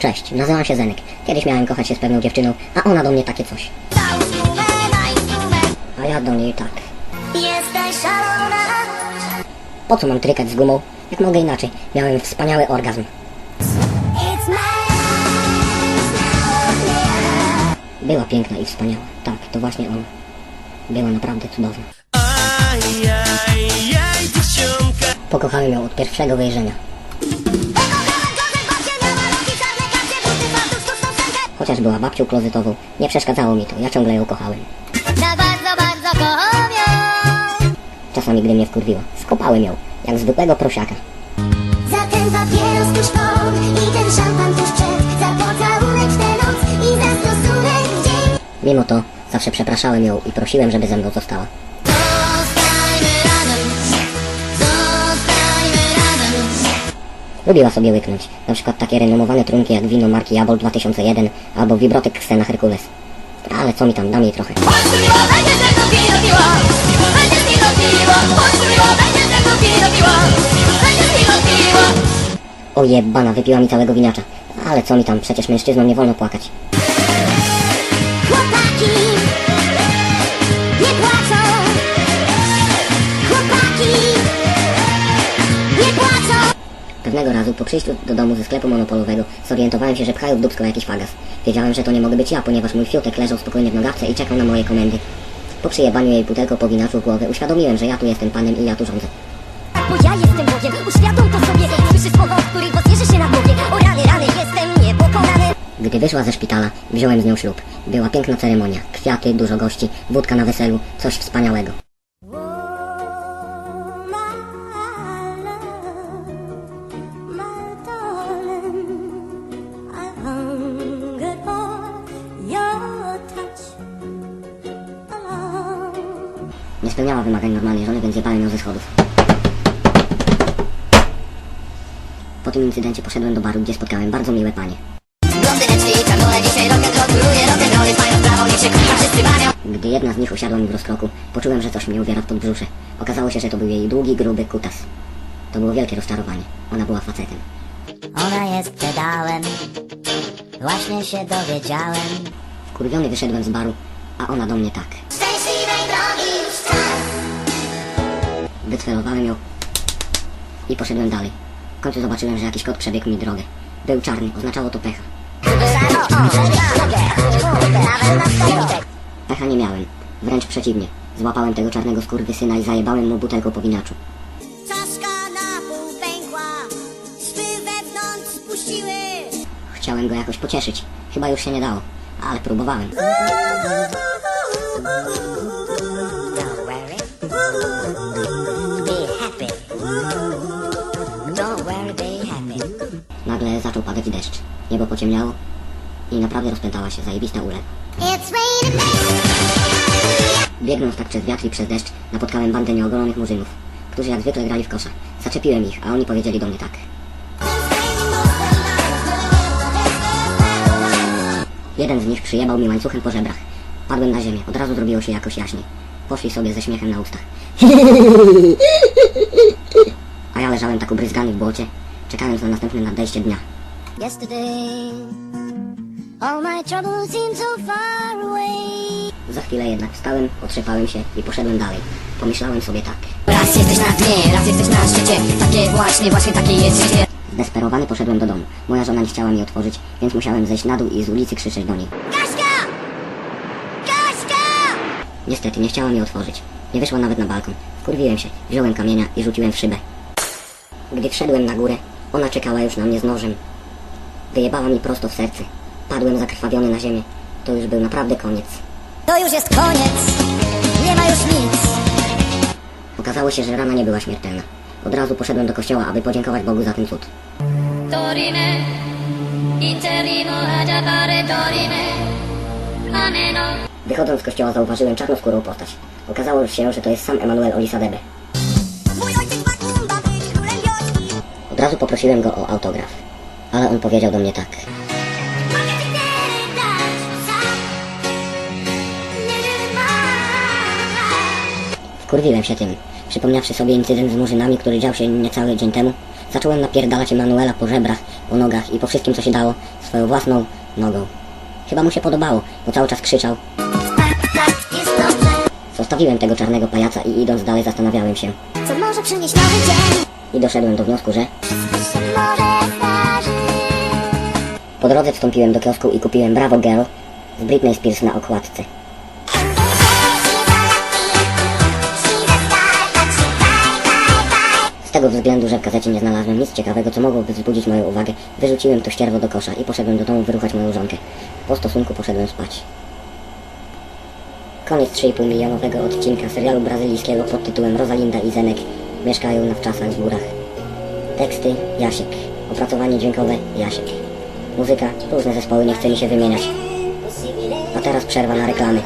Cześć, nazywam się Zenek. Kiedyś miałem kochać się z pewną dziewczyną, a ona do mnie takie coś. A ja do niej tak. Jesteś szalona Po co mam trykać z gumą? Jak mogę inaczej? Miałem wspaniały orgazm. Była piękna i wspaniała. Tak, to właśnie ona. Była naprawdę cudowna. Pokochałem ją od pierwszego wejrzenia. Chociaż była babcią klozetową, nie przeszkadzało mi to. Ja ciągle ją kochałem. Za bardzo, bardzo kocham ją Czasami, gdy mnie wkurwiła, skopałem ją, jak zwykłego prosiaka. Za ten papieros tuż pod I ten szampan tuż przed Za pocałunek w tę noc I za stosunek w dzień Mimo to, zawsze przepraszałem ją i prosiłem, żeby ze mną została. Lubiła sobie łyknąć, na przykład takie renomowane trunki jak wino marki Jabol 2001 albo Vibrotek Xena Herkules. Ale co mi tam, dam jej trochę. O jebana, wypiła mi całego winiacza. Ale co mi tam, przecież mężczyznom nie wolno płakać. Pewnego razu po przyjściu do domu ze sklepu monopolowego zorientowałem się, że pchają w dupsko jakiś fagas. Wiedziałem, że to nie mogę być ja, ponieważ mój fiutek leżał spokojnie w nogawce i czekał na moje komendy. Po przyjebaniu jej butelką po winaczu w głowę uświadomiłem, że ja tu jestem panem i ja tu rządzę. Bo ja jestem Bogiem Uświadom to sobie Słyszy słowa, od których się na głowie O rany, rany, jestem niepokonany Gdy wyszła ze szpitala, wziąłem z nią ślub. Była piękna ceremonia, kwiaty, dużo gości, wódka na weselu, coś wspaniałego. Spełniała wymagań normalnej żony, więc jebałem ją ze schodów. Po tym incydencie poszedłem do baru, gdzie spotkałem bardzo miłe panie. Gdy jedna z nich usiadła mi w rozkroku, poczułem, że coś mnie uwiera w podbrzusze. Okazało się, że to był jej długi, gruby kutas. To było wielkie rozczarowanie. Ona była facetem. Ona jest pedałem, właśnie się dowiedziałem. Wkurwiony wyszedłem z baru, a ona do mnie tak. Wycelowałem ją i poszedłem dalej. W końcu zobaczyłem, że jakiś kot przebiegł mi drogę. Był czarny, oznaczało to pecha. Pecha nie miałem, wręcz przeciwnie. Złapałem tego czarnego skurwysyna i zajebałem mu butelką po winaczu. Czaszka na pół pękła Szwy wewnątrz spuściły Chciałem go jakoś pocieszyć. Chyba już się nie dało, ale próbowałem. Pociemniało i naprawdę rozpętała się zajebista ulewa. Biegnąc tak przez wiatr i przez deszcz, napotkałem bandę nieogolonych murzynów, którzy jak zwykle grali w kosza. Zaczepiłem ich, a oni powiedzieli do mnie tak. Jeden z nich przyjebał mi łańcuchem po żebrach. Padłem na ziemię, od razu zrobiło się jakoś jaśniej. Poszli sobie ze śmiechem na ustach. A ja leżałem tak ubryzgany w błocie, czekając na następne nadejście dnia. Yesterday All my so far away Za chwilę jednak wstałem, otrzepałem się i poszedłem dalej. Pomyślałem sobie tak. Raz jesteś na dnie, raz jesteś na szczycie. Takie właśnie, właśnie takie jest życie. Zdesperowany poszedłem do domu. Moja żona nie chciała mi otworzyć, więc musiałem zejść na dół i z ulicy krzyczeć do niej. Kaśka! Kaśka! Niestety nie chciała mi otworzyć. Nie wyszła nawet na balkon. Wkurwiłem się, wziąłem kamienia i rzuciłem w szybę. Gdy wszedłem na górę, ona czekała już na mnie z nożem. Wyjebała mi prosto w serce. Padłem zakrwawiony na ziemię. To już był naprawdę koniec. To już jest koniec Nie ma już nic Okazało się, że rana nie była śmiertelna. Od razu poszedłem do kościoła, aby podziękować Bogu za ten cud. Dorime, interrimo ad appare dorime, ameno. Wychodząc z kościoła zauważyłem czarnoskórą postać. Okazało się, że to jest sam Emanuel Olisadebe. Od razu poprosiłem go o autograf. Ale on powiedział do mnie tak. Wkurwiłem się tym. Przypomniawszy sobie incydent z murzynami, który dział się niecały dzień temu, Zacząłem napierdalać Emanuela po żebrach, po nogach i po wszystkim, co się dało, swoją własną nogą. Chyba mu się podobało, bo cały czas krzyczał. Tak, tak, Zostawiłem tego czarnego pajaca i idąc dalej zastanawiałem się. Co może przynieść nowy dzień I doszedłem do wniosku, że po drodze wstąpiłem do kiosku i kupiłem Bravo Girl z Britney Spears na okładce. Z tego względu, że w gazecie nie znalazłem nic ciekawego, co mogłoby wzbudzić moją uwagę, wyrzuciłem to ścierwo do kosza i poszedłem do domu wyruchać moją żonkę. Po stosunku poszedłem spać. Koniec 3,5 milionowego odcinka serialu brazylijskiego pod tytułem Rosalinda i Zenek mieszkają na wczasach w górach. Teksty Jasiek. Opracowanie dźwiękowe Jasiek. Muzyka różne zespoły, nie chce mi się wymieniać. A teraz przerwa na reklamy.